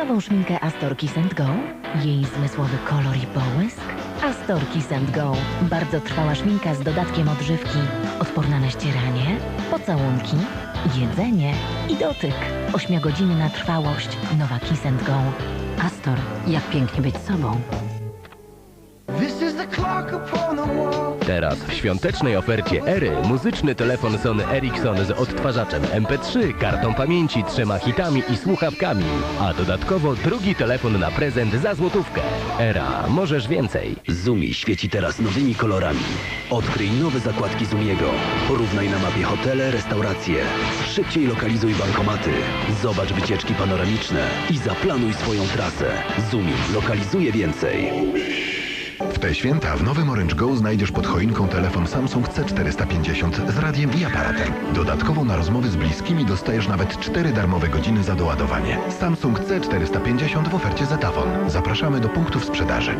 nową szminkę Astor Kiss Go? Jej zmysłowy kolor i połysk? Astor Kiss Go. Bardzo trwała szminka z dodatkiem odżywki. Odporna na ścieranie, pocałunki, jedzenie i dotyk. Ośmiogodzinna trwałość. Nowa Kiss Go. Astor. Jak pięknie być sobą. Teraz w świątecznej ofercie Ery muzyczny telefon Sony Ericsson z odtwarzaczem MP3, kartą pamięci, trzema hitami i słuchawkami. A dodatkowo drugi telefon na prezent za złotówkę. Era, możesz więcej. Zumi świeci teraz nowymi kolorami. Odkryj nowe zakładki Zumiego. Porównaj na mapie hotele, restauracje. Szybciej lokalizuj bankomaty. Zobacz wycieczki panoramiczne i zaplanuj swoją trasę. Zumi lokalizuje więcej. W te święta w nowym Orange Go znajdziesz pod choinką telefon Samsung C450 z radiem i aparatem. Dodatkowo na rozmowy z bliskimi dostajesz nawet 4 darmowe godziny za doładowanie. Samsung C450 w ofercie Zetafon. Zapraszamy do punktów sprzedaży.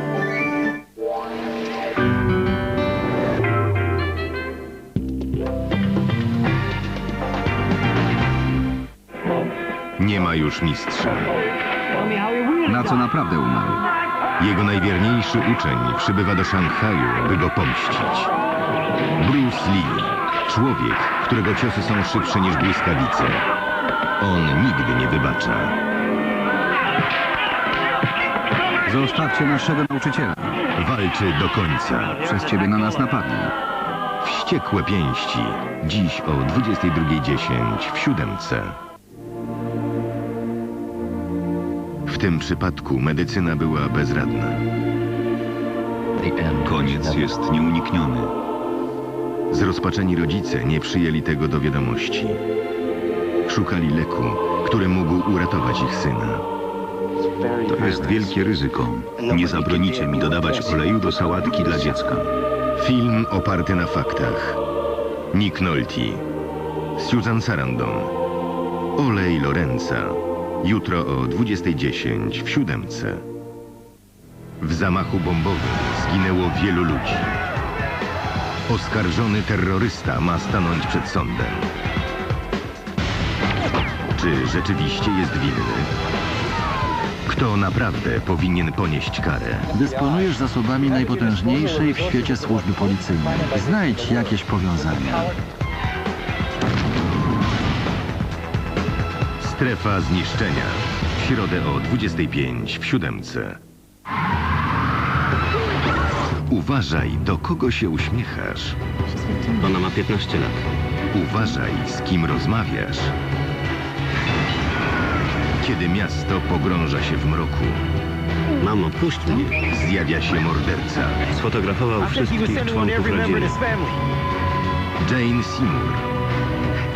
Nie ma już mistrza. Na co naprawdę umarł? Jego najwierniejszy uczeń przybywa do Szanghaju, by go pomścić. Bruce Lee. Człowiek, którego ciosy są szybsze niż błyskawice. On nigdy nie wybacza. Zostawcie naszego nauczyciela. Walczy do końca. Przez ciebie na nas napadli. Wściekłe pięści. Dziś o 22.10 w siódemce. Tym przypadku medycyna była bezradna. Koniec jest nieunikniony. Zrozpaczeni rodzice nie przyjęli tego do wiadomości. Szukali leku, który mógł uratować ich syna. To jest wielkie ryzyko. Nie zabronicie mi dodawać oleju do sałatki dla dziecka. Film oparty na faktach. Nick Nolte, Susan Sarandon, Olej Lorenza. Jutro o 20.10 w siódemce. W zamachu bombowym zginęło wielu ludzi. Oskarżony terrorysta ma stanąć przed sądem. Czy rzeczywiście jest winny? Kto naprawdę powinien ponieść karę? Dysponujesz zasobami najpotężniejszej w świecie służby policyjnej. Znajdź jakieś powiązania. Strefa zniszczenia. W środę o 25 w siódemce. Uważaj, do kogo się uśmiechasz. Ona ma 15 lat. Uważaj, z kim rozmawiasz. Kiedy miasto pogrąża się w mroku, Mamo, puść mnie. zjawia się morderca. Sfotografował wszystkich członków rodziny. Jane Seymour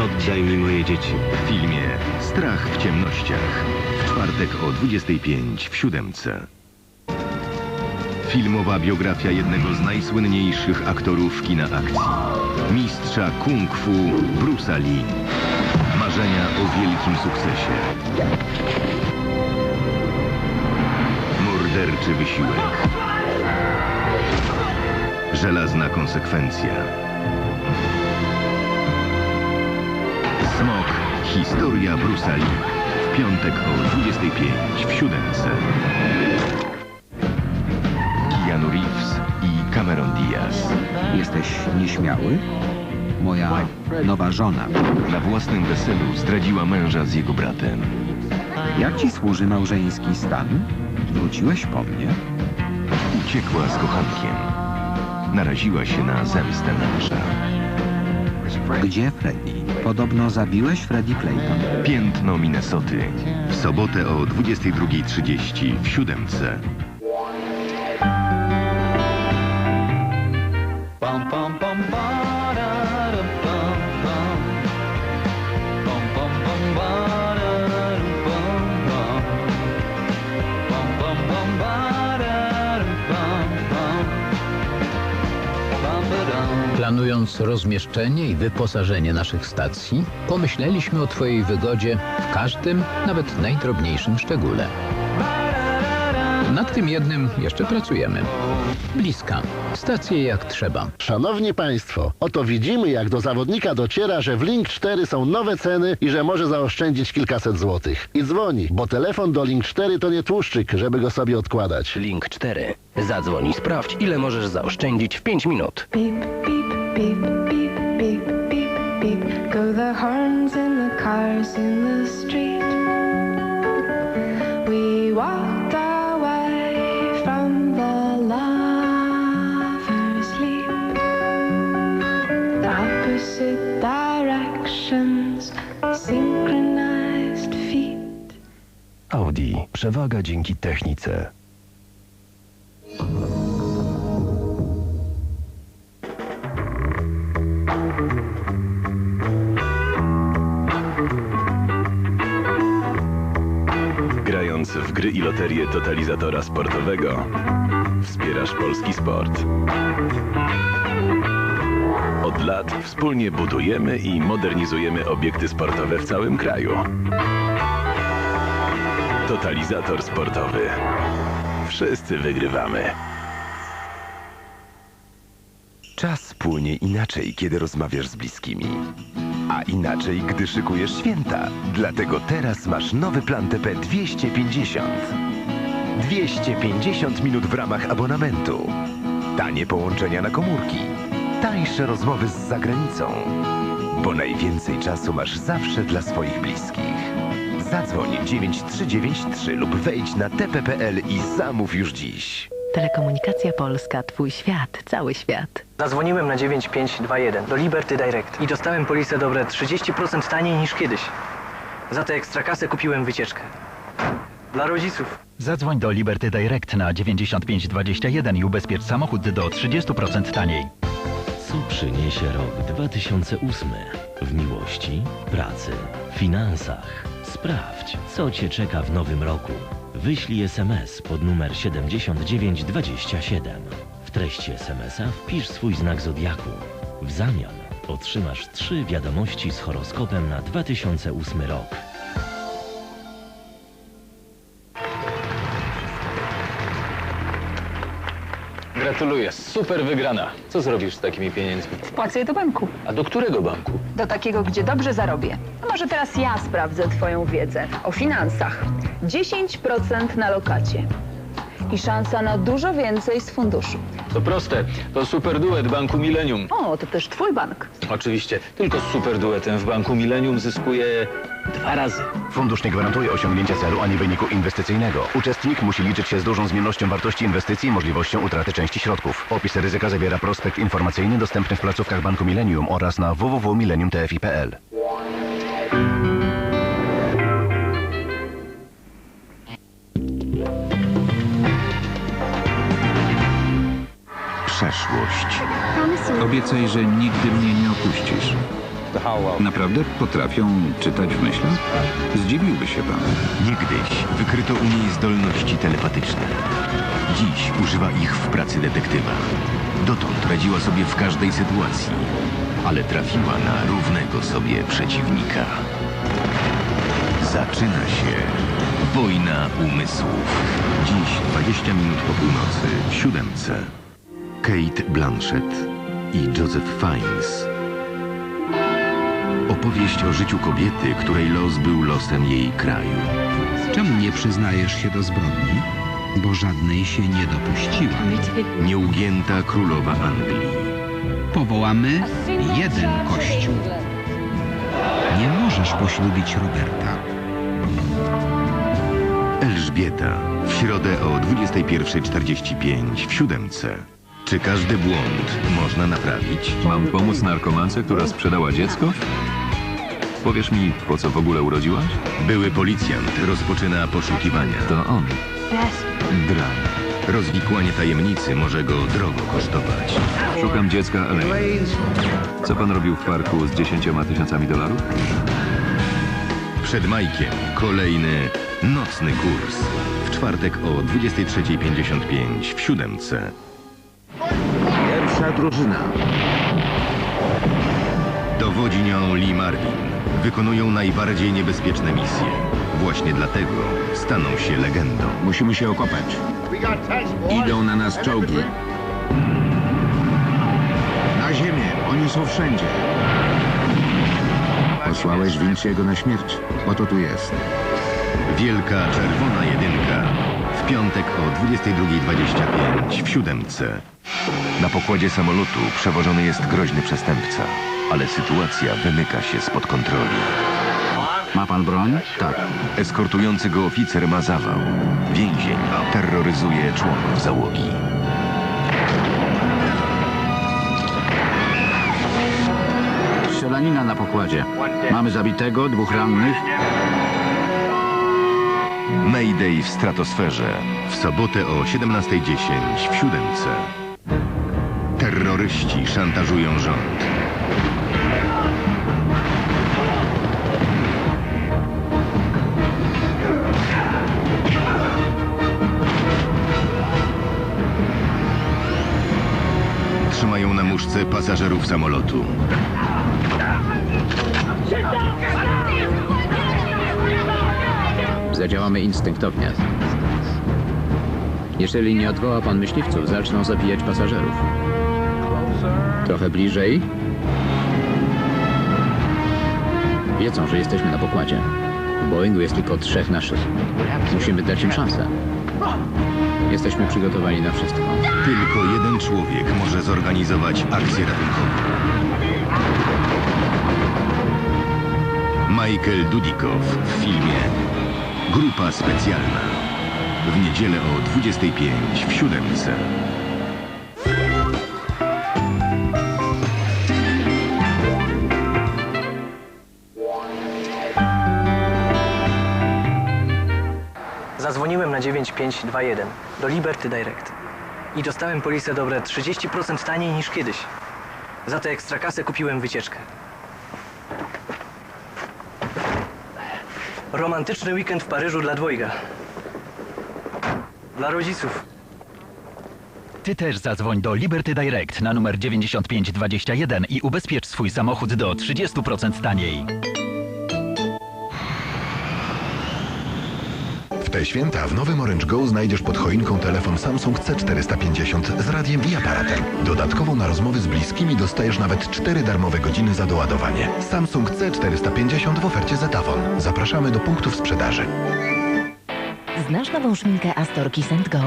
Oddaj mi moje dzieci. w filmie Strach w ciemnościach. W czwartek o 25 w siódemce. Filmowa biografia jednego z najsłynniejszych aktorów kina akcji. Mistrza kung fu Bruce'a Lee. Marzenia o wielkim sukcesie. Morderczy wysiłek. Żelazna konsekwencja. Smok. Historia Lee. W piątek o 25 w siódemce. Keanu Reeves i Cameron Diaz. Jesteś nieśmiały? Moja nowa żona. Na własnym weselu zdradziła męża z jego bratem. Jak ci służy małżeński stan? Wróciłeś po mnie? Uciekła z kochankiem. Naraziła się na zemstę męża. Gdzie Freddy? Podobno zabiłeś Freddy Clayton. Piętno Minnesoty. W sobotę o 22.30 w siódemce. Planując rozmieszczenie i wyposażenie naszych stacji, pomyśleliśmy o Twojej wygodzie w każdym, nawet najdrobniejszym szczególe. nad tym jednym jeszcze pracujemy. Bliska. Stacje jak trzeba. Szanowni Państwo, oto widzimy jak do zawodnika dociera, że w Link 4 są nowe ceny i że może zaoszczędzić kilkaset złotych. I dzwoni, bo telefon do Link 4 to nie tłuszczyk, żeby go sobie odkładać. Link 4. Zadzwoń i sprawdź, ile możesz zaoszczędzić w 5 minut. Beep, beep, beep, beep, beep, beep, beep. Go the horns in the cars in the street. We walked away from the lover's leap. Opposite directions, synchronized feet. Audi. Przewaga dzięki technice. I loterie totalizatora sportowego, wspierasz polski sport. Od lat wspólnie budujemy i modernizujemy obiekty sportowe w całym kraju. Totalizator sportowy. Wszyscy wygrywamy. Czas płynie inaczej, kiedy rozmawiasz z bliskimi. A inaczej, gdy szykujesz święta. Dlatego teraz masz nowy plan TP 250. 250 minut w ramach abonamentu. Tanie połączenia na komórki. Tańsze rozmowy z zagranicą. Bo najwięcej czasu masz zawsze dla swoich bliskich. Zadzwoń 9393 lub wejdź na tp.pl i zamów już dziś. Telekomunikacja Polska, twój świat, cały świat. Zadzwoniłem na 9521 do Liberty Direct i dostałem polisę dobre 30% taniej niż kiedyś. Za tę ekstrakasę kupiłem wycieczkę. Dla rodziców. Zadzwoń do Liberty Direct na 9521 i ubezpiecz samochód do 30% taniej. Co przyniesie rok 2008 w miłości, pracy, finansach? Sprawdź, co Cię czeka w nowym roku. Wyślij SMS pod numer 7927. W treści SMS-a wpisz swój znak zodiaku. W zamian otrzymasz trzy wiadomości z horoskopem na 2008 rok. Gratuluję, super wygrana. Co zrobisz z takimi pieniędzmi? Wpłacę je do banku. A do którego banku? Do takiego, gdzie dobrze zarobię. A może teraz ja sprawdzę Twoją wiedzę o finansach. 10% na lokacie. I szansa na dużo więcej z funduszu. To proste, to super duet Banku Millennium. O, to też Twój bank. Oczywiście, tylko z super duetem w Banku Millennium zyskuje dwa razy. Fundusz nie gwarantuje osiągnięcia celu ani wyniku inwestycyjnego. Uczestnik musi liczyć się z dużą zmiennością wartości inwestycji i możliwością utraty części środków. Opis ryzyka zawiera prospekt informacyjny dostępny w placówkach Banku Millennium oraz na www.millenniumtfi.pl. Przeszłość. Obiecaj, że nigdy mnie nie opuścisz. Naprawdę potrafią czytać w myślach? Zdziwiłby się pan. Niegdyś wykryto u niej zdolności telepatyczne. Dziś używa ich w pracy detektywa. Dotąd radziła sobie w każdej sytuacji, ale trafiła na równego sobie przeciwnika. Zaczyna się wojna umysłów. Dziś 20 minut po północy w siódemce. Kate Blanchett i Joseph Fiennes. Opowieść o życiu kobiety, której los był losem jej kraju. Czemu nie przyznajesz się do zbrodni? Bo żadnej się nie dopuściła. Nieugięta królowa Anglii. Powołamy jeden kościół. Nie możesz poślubić Roberta. Elżbieta. W środę o 21.45 w siódemce. Czy każdy błąd można naprawić? Mam pomóc narkomance, która sprzedała dziecko? Powiesz mi, po co w ogóle urodziłaś? Były policjant rozpoczyna poszukiwania. To on. Drań. Rozwikłanie tajemnicy może go drogo kosztować. Szukam dziecka Elaine. Co pan robił w parku z 10 tysiącami dolarów? Przed Majkiem kolejny nocny kurs. W czwartek o 23.55 w siódemce. Pierwsza drużyna. Dowodzi nią Lee Marvin. Wykonują najbardziej niebezpieczne misje. Właśnie dlatego staną się legendą. Musimy się okopać. Idą na nas czołgi. Na ziemię, oni są wszędzie. Posłałeś Vinciego na śmierć. Oto tu jest. Wielka Czerwona Jedynka. W piątek o 22.25 w siódemce. Na pokładzie samolotu przewożony jest groźny przestępca, ale sytuacja wymyka się spod kontroli. Ma pan broń? Tak. Eskortujący go oficer ma zawał. Więzień terroryzuje członków załogi. Strzelanina na pokładzie. Mamy zabitego, dwóch rannych. Mayday w stratosferze. W sobotę o 17.10 w siódemce. Terroryści szantażują rząd. Trzymają na muszce pasażerów samolotu. Zadziałamy instynktownie. Jeżeli nie odwoła pan myśliwców, zaczną zabijać pasażerów. Trochę bliżej. Wiedzą, że jesteśmy na pokładzie. W Boeingu jest tylko trzech naszych. Musimy dać im szansę. Jesteśmy przygotowani na wszystko. Tylko jeden człowiek może zorganizować akcję ratunkową. Michael Dudikow w filmie Grupa Specjalna. W niedzielę o 25 w siódemce. Zadzwoniłem na 9521 do Liberty Direct i dostałem polisę dobre 30% taniej niż kiedyś. Za tę ekstrakasę kupiłem wycieczkę. Romantyczny weekend w Paryżu dla dwojga. Dla rodziców. Ty też zadzwoń do Liberty Direct na numer 9521 i ubezpiecz swój samochód do 30% taniej. Te święta w nowym Orange Go znajdziesz pod choinką telefon Samsung C450 z radiem i aparatem. Dodatkowo na rozmowy z bliskimi dostajesz nawet 4 darmowe godziny za doładowanie. Samsung C450 w ofercie Zetafon. Zapraszamy do punktów sprzedaży. Znasz nową szminkę Astor Kiss Go?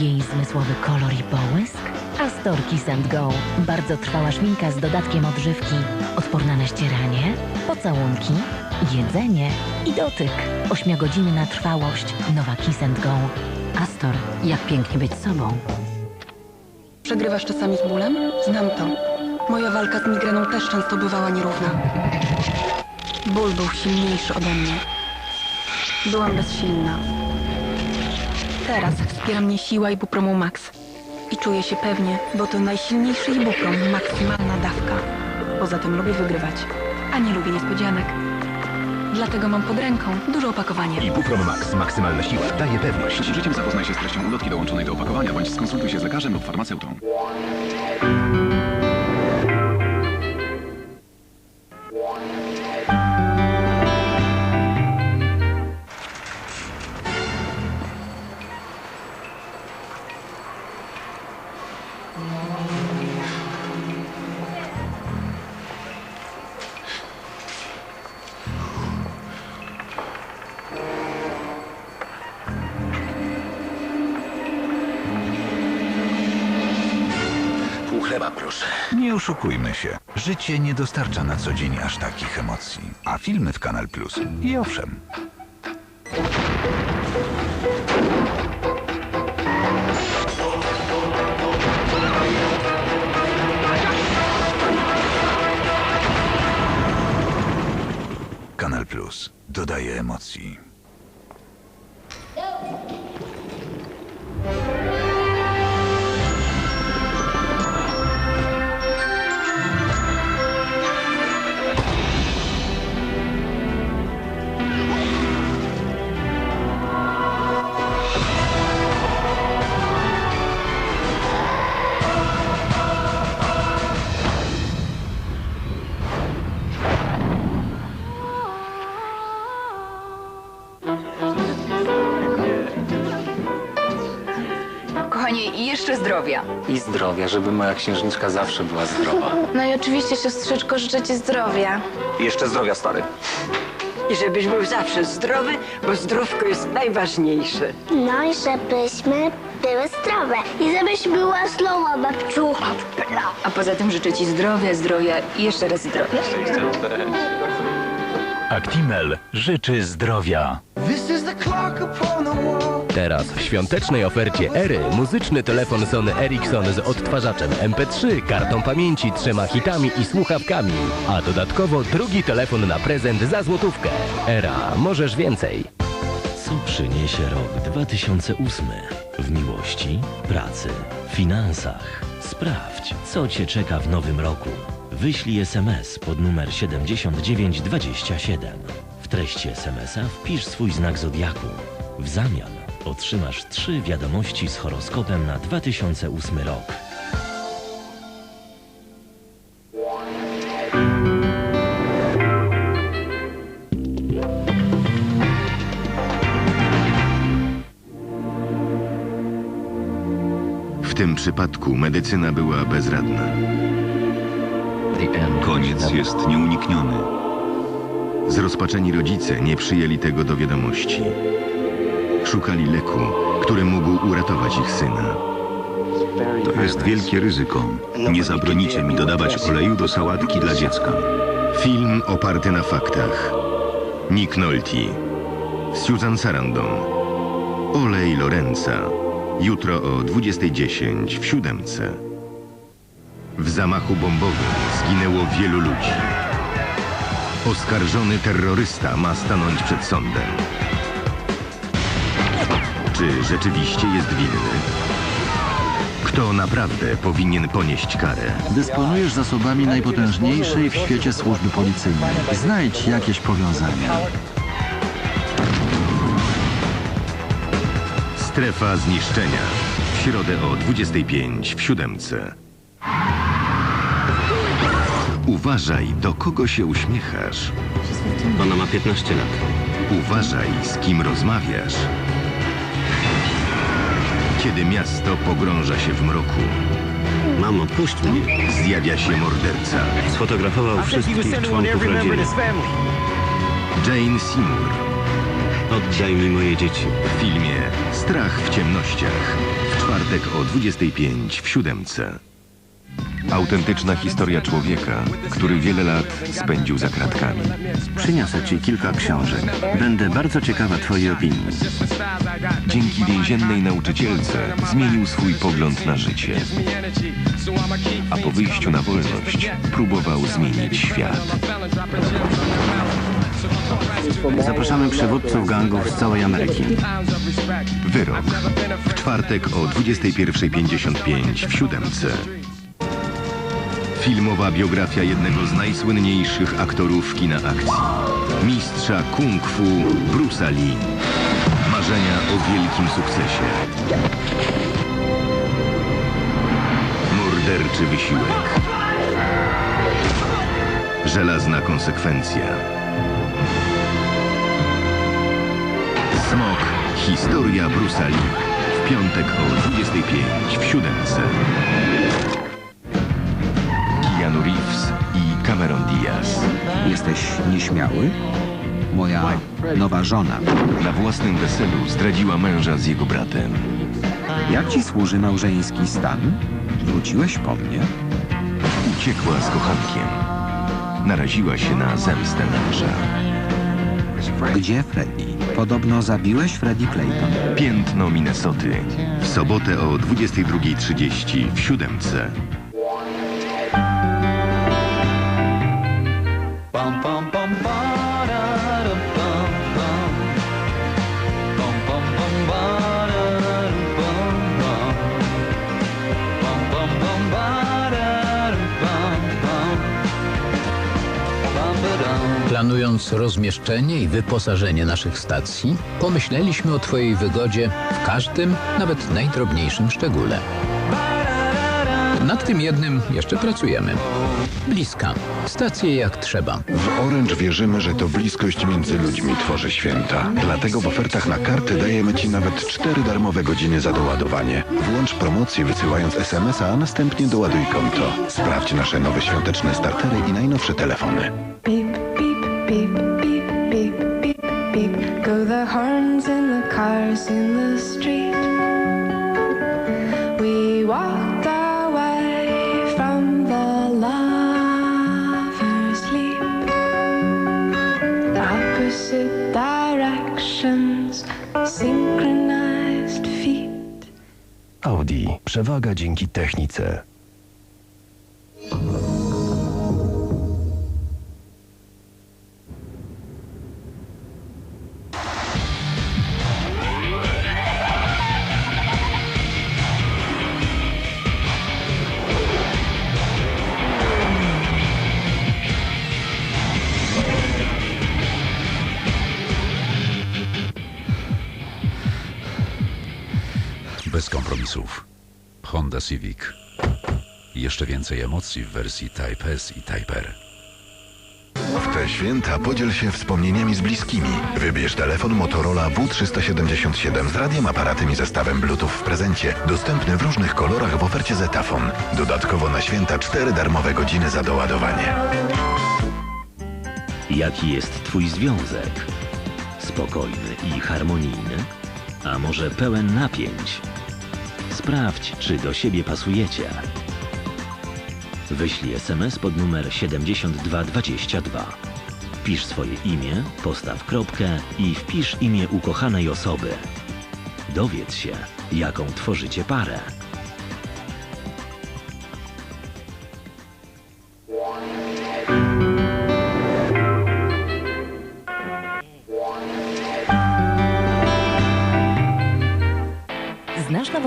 Jej zmysłowy kolor i połysk? Astor Kiss Go. Bardzo trwała szminka z dodatkiem odżywki. Odporna na ścieranie, pocałunki, jedzenie i dotyk. Ośmiogodzinna trwałość. Nowa Kiss Go. Astor. Jak pięknie być sobą. Przegrywasz czasami z bólem? Znam to. Moja walka z migreną też często bywała nierówna. Ból był silniejszy ode mnie. Byłam bezsilna. Teraz wspiera mnie siła Ibupromu Max. I czuję się pewnie, bo to najsilniejszy Ibuprom, maksymalna dawka. Poza tym lubię wygrywać, a nie lubię niespodzianek. Dlatego mam pod ręką duże opakowanie. Ibuprom Max. Maksymalna siła. Daje pewność. Przed użyciem zapoznaj się z treścią ulotki dołączonej do opakowania, bądź skonsultuj się z lekarzem lub farmaceutą. Oszukujmy się. Życie nie dostarcza na co dzień aż takich emocji. A filmy w Kanal Plus. I owszem. Kanal Plus dodaje emocji. I zdrowia, żeby moja księżniczka zawsze była zdrowa. No i oczywiście, siostrzyczko, życzę ci zdrowia. I jeszcze zdrowia, stary. I żebyś był zawsze zdrowy, bo zdrówko jest najważniejsze. No i żebyśmy były zdrowe. I żebyś była zdrowa, babciu. A poza tym życzę ci zdrowia, zdrowia i jeszcze raz zdrowia. Actimel życzy zdrowia. Teraz w świątecznej ofercie Ery muzyczny telefon Sony Ericsson z odtwarzaczem MP3, kartą pamięci, trzema hitami i słuchawkami. A dodatkowo drugi telefon na prezent za złotówkę. Era, możesz więcej. Co przyniesie rok 2008? W miłości, pracy, finansach. Sprawdź, co Cię czeka w nowym roku. Wyślij SMS pod numer 7927. W treści SMS-a wpisz swój znak zodiaku. W zamian otrzymasz trzy wiadomości z horoskopem na 2008 rok. W tym przypadku medycyna była bezradna. Koniec jest nieunikniony. Zrozpaczeni rodzice nie przyjęli tego do wiadomości. Szukali leku, który mógł uratować ich syna. To jest wielkie ryzyko. Nie zabronicie mi dodawać oleju do sałatki dla dziecka. Film oparty na faktach. Nick Nolte, Susan Sarandon, Olej Lorenza. Jutro o 20.10 w siódemce. W zamachu bombowym zginęło wielu ludzi. Oskarżony terrorysta ma stanąć przed sądem. Czy rzeczywiście jest winny? Kto naprawdę powinien ponieść karę? Dysponujesz zasobami najpotężniejszej w świecie służby policyjnej. Znajdź jakieś powiązania. Strefa zniszczenia. W środę o 25 w siódemce. Uważaj, do kogo się uśmiechasz. Ona ma 15 lat. Uważaj, z kim rozmawiasz. Kiedy miasto pogrąża się w mroku. Mamo, puść mnie. Zjawia się morderca. Sfotografował wszystkich członków rodziny. Jane Seymour. Oddaj mi moje dzieci. W filmie Strach w ciemnościach. W czwartek o 25 w siódemce. Autentyczna historia człowieka, który wiele lat spędził za kratkami. Przyniosę ci kilka książek. Będę bardzo ciekawa twojej opinii. Dzięki więziennej nauczycielce zmienił swój pogląd na życie. A po wyjściu na wolność próbował zmienić świat. Zapraszamy przywódców gangów z całej Ameryki. Wyrok. W czwartek o 21.55 w siódemce. Filmowa biografia jednego z najsłynniejszych aktorów kina akcji. Mistrza kung fu Bruce'a Lee. Marzenia o wielkim sukcesie. Morderczy wysiłek. Żelazna konsekwencja. Smok. Historia Bruce'a Lee. W piątek o 25 w siódemce. Jesteś nieśmiały? Moja nowa żona. Na własnym weselu zdradziła męża z jego bratem. Jak ci służy małżeński stan? Wróciłeś po mnie? Uciekła z kochankiem. Naraziła się na zemstę męża. Gdzie Freddy? Podobno zabiłeś Freddy Clayton. Piętno Minnesoty. W sobotę o 22.30 w siódemce. Planując rozmieszczenie i wyposażenie naszych stacji, pomyśleliśmy o Twojej wygodzie w każdym, nawet najdrobniejszym szczególe. Nad tym jednym jeszcze pracujemy. Bliska. Stacje jak trzeba. W Orange wierzymy, że to bliskość między ludźmi tworzy święta. Dlatego w ofertach na karty dajemy Ci nawet 4 darmowe godziny za doładowanie. Włącz promocję wysyłając SMS-a, a następnie doładuj konto. Sprawdź nasze nowe świąteczne startery i najnowsze telefony. Go the horns in the cars in the street. We walked away from the lover's leap. Opposite directions, synchronized feet. Audi. Przewaga dzięki technice. Bez kompromisów. Honda Civic. Jeszcze więcej emocji w wersji Type S i Type R. W te święta podziel się wspomnieniami z bliskimi. Wybierz telefon Motorola W377 z radiem, aparatem i zestawem Bluetooth w prezencie. Dostępny w różnych kolorach w ofercie Zetafon. Dodatkowo na święta 4 darmowe godziny za doładowanie. Jaki jest Twój związek? Spokojny i harmonijny? A może pełen napięć? Sprawdź, czy do siebie pasujecie. Wyślij SMS pod numer 7222. Pisz swoje imię, postaw kropkę i wpisz imię ukochanej osoby. Dowiedz się, jaką tworzycie parę.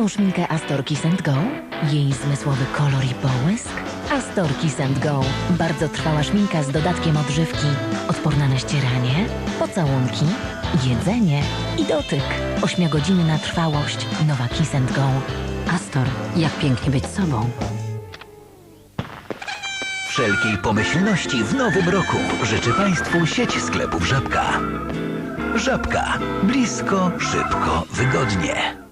Szminkę Astor Kiss Go? Jej zmysłowy kolor i połysk? Astor Kiss Go. Bardzo trwała szminka z dodatkiem odżywki. Odporna na ścieranie, pocałunki, jedzenie i dotyk. Ośmiogodzinna trwałość. Nowa Kiss Go. Astor. Jak pięknie być sobą. Wszelkiej pomyślności w nowym roku życzy Państwu sieć sklepów Żabka. Żabka. Blisko, szybko, wygodnie.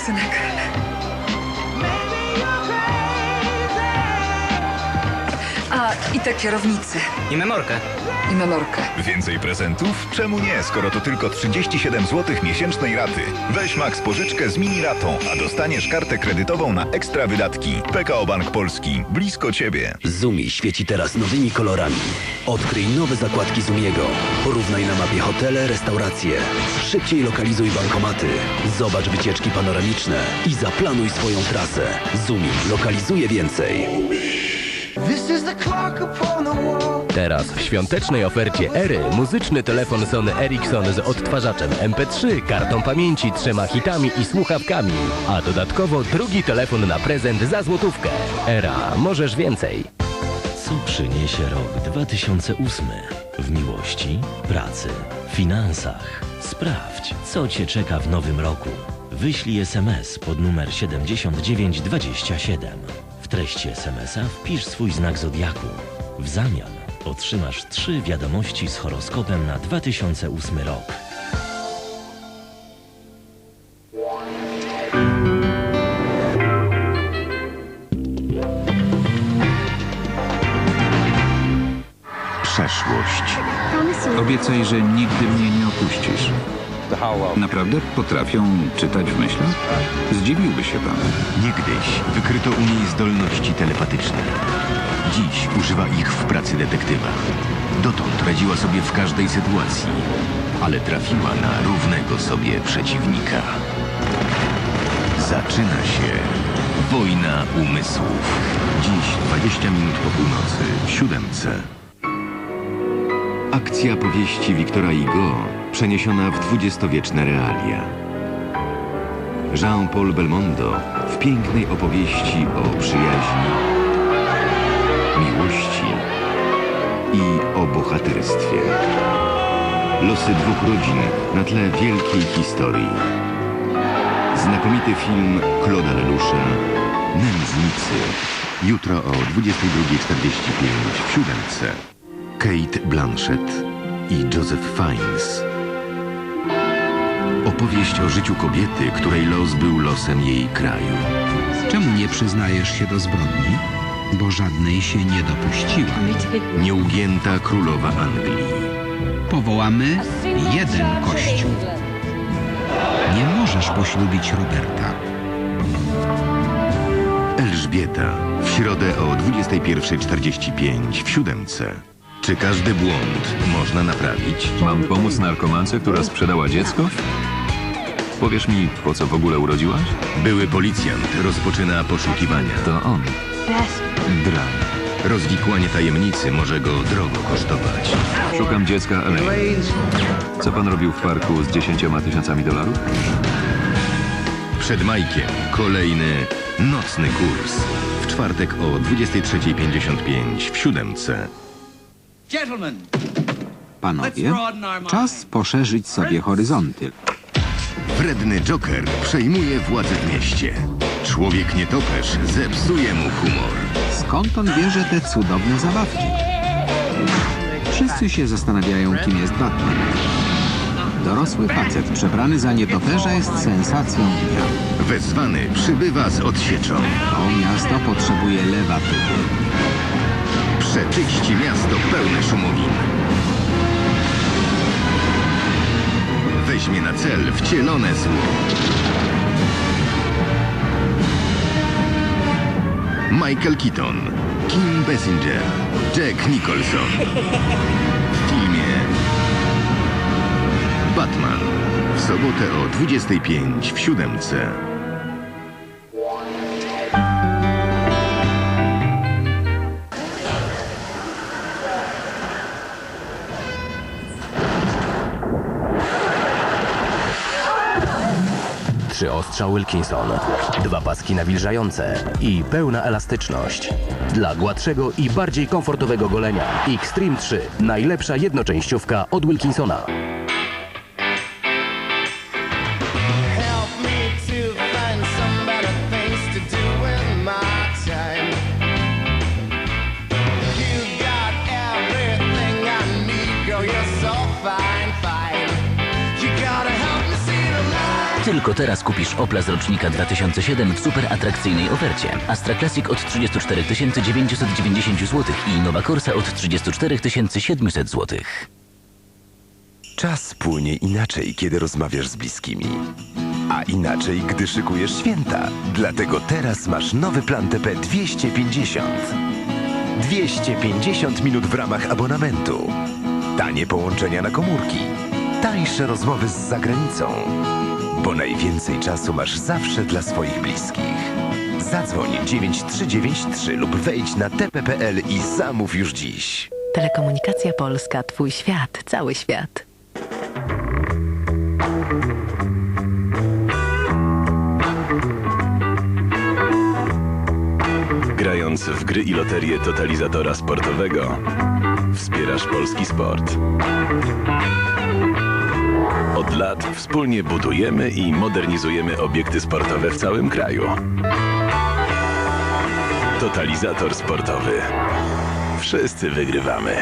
Listen, Nick. A, i te kierownice. I memorkę. I memorkę. Więcej prezentów? Czemu nie, skoro to tylko 37 zł miesięcznej raty? Weź Max pożyczkę z mini ratą, a dostaniesz kartę kredytową na ekstra wydatki. PKO Bank Polski. Blisko Ciebie. Zumi świeci teraz nowymi kolorami. Odkryj nowe zakładki Zumiego. Porównaj na mapie hotele, restauracje. Szybciej lokalizuj bankomaty. Zobacz wycieczki panoramiczne i zaplanuj swoją trasę. Zumi lokalizuje więcej. Teraz w świątecznej ofercie Ery muzyczny telefon Sony Ericsson z odtwarzaczem MP3, kartą pamięci, trzema hitami i słuchawkami. A dodatkowo drugi telefon na prezent za złotówkę. Era, możesz więcej. Co przyniesie rok 2008? W miłości, pracy, finansach. Sprawdź, co Cię czeka w nowym roku. Wyślij SMS pod numer 7927. W treści SMS-a wpisz swój znak zodiaku. W zamian otrzymasz trzy wiadomości z horoskopem na 2008 rok. Przeszłość. Obiecaj, że nigdy mnie nie opuścisz. Naprawdę potrafią czytać w myślach? Zdziwiłby się pan. Niegdyś wykryto u niej zdolności telepatyczne. Dziś używa ich w pracy detektywa. Dotąd radziła sobie w każdej sytuacji, ale trafiła na równego sobie przeciwnika. Zaczyna się wojna umysłów. Dziś 20 minut po północy w siódemce. Akcja powieści Wiktora Hugo przeniesiona w dwudziestowieczne realia. Jean-Paul Belmondo w pięknej opowieści o przyjaźni, miłości i o bohaterstwie. Losy dwóch rodzin na tle wielkiej historii. Znakomity film Claude'a Leloucha Nędznicy. Jutro o 22.45 w siódemce. Kate Blanchett i Joseph Fiennes. Opowieść o życiu kobiety, której los był losem jej kraju. Czemu nie przyznajesz się do zbrodni? Bo żadnej się nie dopuściła. Nieugięta królowa Anglii. Powołamy jeden kościół. Nie możesz poślubić Roberta. Elżbieta. W środę o 21.45 w siódemce. Czy każdy błąd można naprawić? Mam pomóc narkomance, która sprzedała dziecko? Powiesz mi, po co w ogóle urodziłaś? Były policjant rozpoczyna poszukiwania. To on. Drań. Rozwikłanie tajemnicy może go drogo kosztować. Szukam dziecka Elaine. Co pan robił w parku z dziesięcioma tysiącami dolarów? Przed Majkiem kolejny nocny kurs. W czwartek o 23.55 w siódemce. Panowie, czas poszerzyć sobie horyzonty. Wredny Joker przejmuje władzę w mieście. Człowiek nietoperz zepsuje mu humor. Skąd on bierze te cudowne zabawki? Wszyscy się zastanawiają, kim jest Batman. Dorosły facet przebrany za nietoperza jest sensacją dnia. Wezwany przybywa z odsieczą. To miasto potrzebuje lewatywy. Przeczyści miasto pełne szumowin. Weźmie na cel wcielone zło. Michael Keaton, Kim Basinger, Jack Nicholson. W filmie Batman. W sobotę o 25 w siódemce. Trzy ostrza Wilkinson, dwa paski nawilżające i pełna elastyczność. Dla gładszego i bardziej komfortowego golenia Xtreme 3. Najlepsza jednoczęściówka od Wilkinsona. Tylko teraz kupisz Opla z rocznika 2007 w super atrakcyjnej ofercie. Astra Classic od 34 990 zł i Nowa Corsa od 34 700 zł. Czas płynie inaczej, kiedy rozmawiasz z bliskimi. A inaczej, gdy szykujesz święta. Dlatego teraz masz nowy plan TP 250. 250 minut w ramach abonamentu. Tanie połączenia na komórki. Tańsze rozmowy z zagranicą. Bo najwięcej czasu masz zawsze dla swoich bliskich. Zadzwoń 9393 lub wejdź na tp.pl i zamów już dziś. Telekomunikacja Polska, Twój świat, cały świat. Grając w gry i loterię totalizatora sportowego, wspierasz polski sport. Od lat wspólnie budujemy i modernizujemy obiekty sportowe w całym kraju. Totalizator sportowy. Wszyscy wygrywamy.